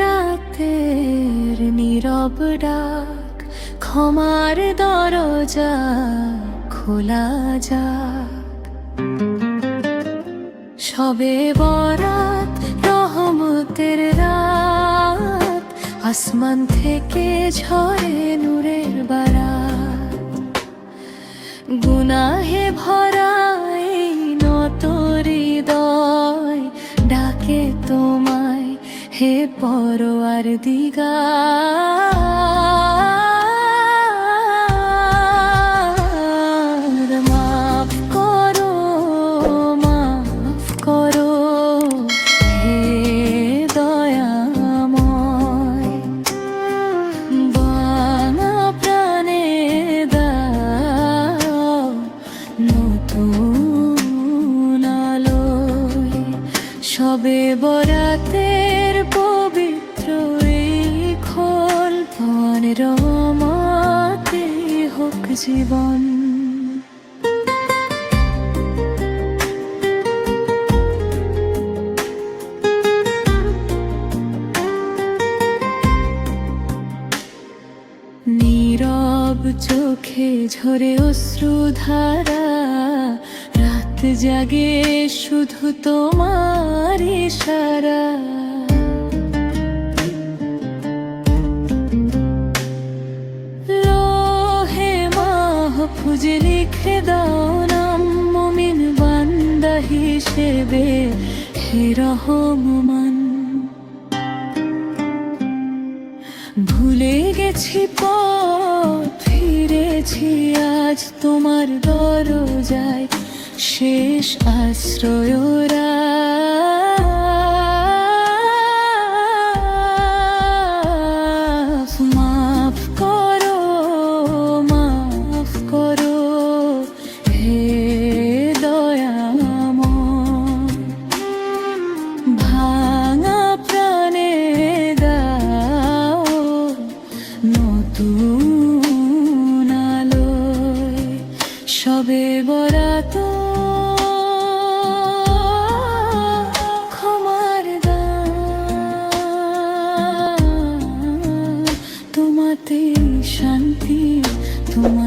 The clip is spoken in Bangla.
রাতের নীরব ডাক ক্ষমার দরজা খোলা যাক। সবে বরাত আসমান থেকে ঝরে নূরের বারা। গুনাহে ভরা এই নত হৃদয় ডাকে তোমায়, হে পরোয়ার দিগা সবে বরাতের পবিত্র খোল পান রমাতে হোক জীবন। নীরব চোখে ঝরে অশ্রুধারা রাত জাগে শুধু তোমার মাহফুজ লিখে দাও নাম মুমিন বান্দা হিসেবে হে রহমান ভুলে গেছি পথ, ফিরেছি আজ তোমার দরজায়, শেষ আশ্রয় সবে বরাত। ক্ষমার তোমাতে শান্তি তোমার